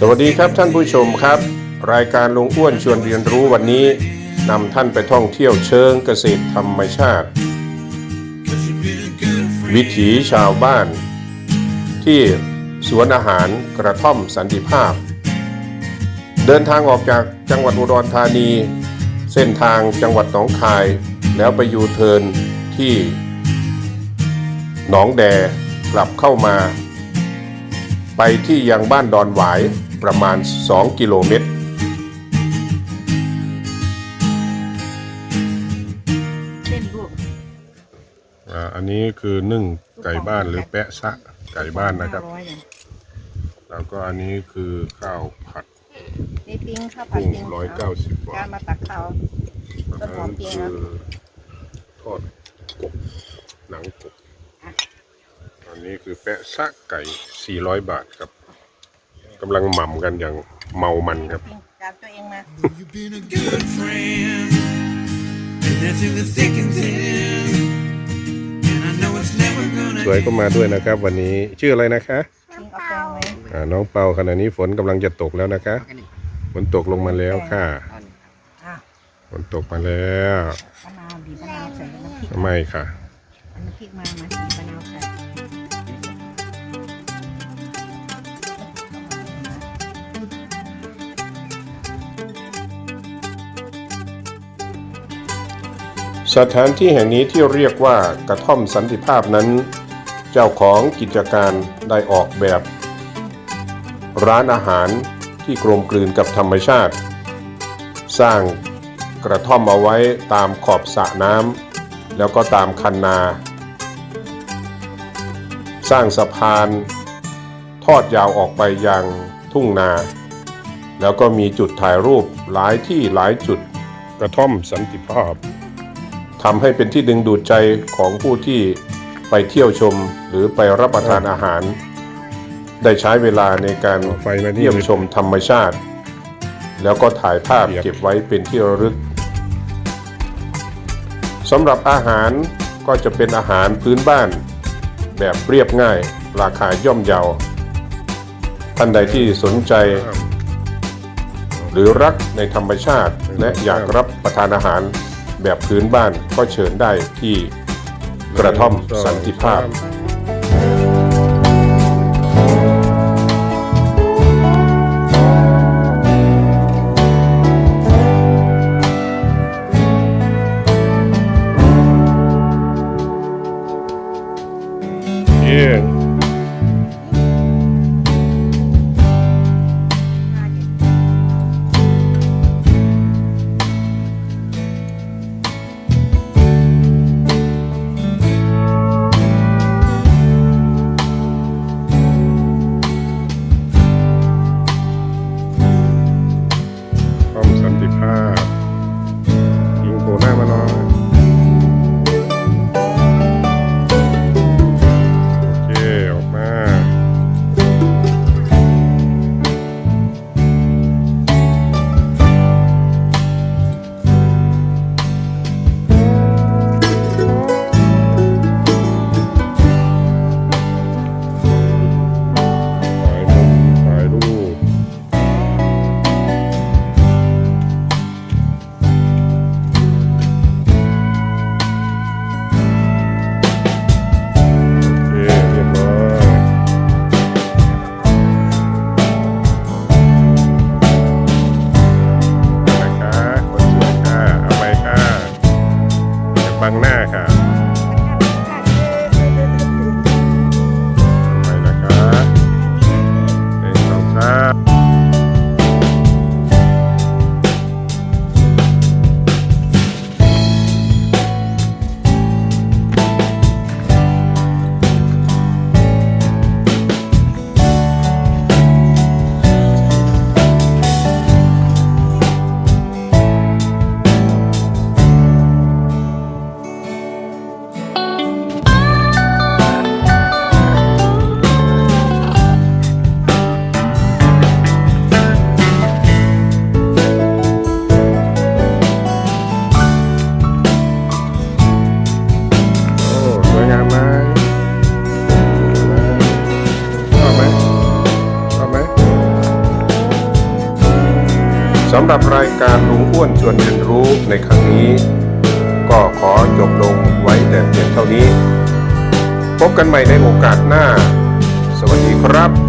สวัสดีครับท่านผู้ชมครับ รายการลุงอ้วนชวนเรียนรู้วันนี้นำท่านไปท่องเที่ยวเชิงเกษตรธรรมชาติ Cause you've been a good friend. วิถีชาวบ้าน ที่สวนอาหารกระท่อมสันติภาพ เดินทางออกจากจังหวัดอุดรธานี เส้นทางจังหวัดหนองคาย แล้วไปยูเทิร์นที่หนองแด กลับเข้ามา ไปที่ยังบ้านดอนหวายประมาณ 2 กิโลเมตร เส้นลวกอ่าอันนี้คือนึ่งไก่บ้านหรือแปะซะไก่บ้านนะครับ ห้าอยเนี่ยแล้วก็อันนี้คือข้าวผัด นี่ปิ้งข้าวผัดกุ้งปิ้งร้อยเก้าสิบบาท การมาตักข้าวอันต้นหอนั้มนเปียงคืนะอทอดกบหนังกบ อันนี้คือแปะซะไก่ 400 บาทครับกำลังหม่ำกันอย่างเมามันครับถารตัวเองมา you've been a good friend. And that's in the thick and thin. And I know it's never gonna สวยก็มาด้วยนะครับ วันนี้ชื่ออะไรนะคะปิ้งเอาแป้งไหมอ่าน้องเปาขณะนี้ฝนกำลังจะตกแล้วนะคะฝนตกลงมาแล้วค่ะอะฝนตกมาแล้วมะนาวบีบมะนาวใส่น้ำพริกทำไมค่ะเอาน้ำพริกมามาบีบมะนาวใส่ สถานที่แห่งนี้ที่เรียกว่ากระท่อมสันติภาพนั้น เจ้าของกิจการได้ออกแบบ ร้านอาหารที่กลมกลืนกับธรรมชาติ สร้างกระท่อมเอาไว้ตามขอบสระน้ำแล้วก็ตามคันนา สร้างสะพาน ทอดยาวออกไปยังทุ่งนา แล้วก็มีจุดถ่ายรูปหลายที่หลายจุดกระท่อมสันติภาพ ทำให้เป็นที่ดึงดูดใจของผู้ที่ไปเที่ยวชมหรือไปรับประทานอาหาร ได้ใช้เวลาในการเยี่ยมชมธรรมชาติ แล้วก็ถ่ายภาพเก็บไว้เป็นที่ระลึกสำหรับอาหารก็จะเป็นอาหารพื้นบ้าน แบบเรียบง่าย ราคาย่อมเยาท่านใดที่สนใจ หรือรักในธรรมชาติและอยากรับประทานอาหาร แบบพื้นบ้านก็เชิญได้ที่กระท่อมสันติภาพ บางหน้าครับ สำหรับรายการลุงอ้วนชวนเรียนรู้ในครั้งนี้ ก็ขอจบลงไว้แต่เพียงเท่านี้ พบกันใหม่ในโอกาสหน้า สวัสดีครับ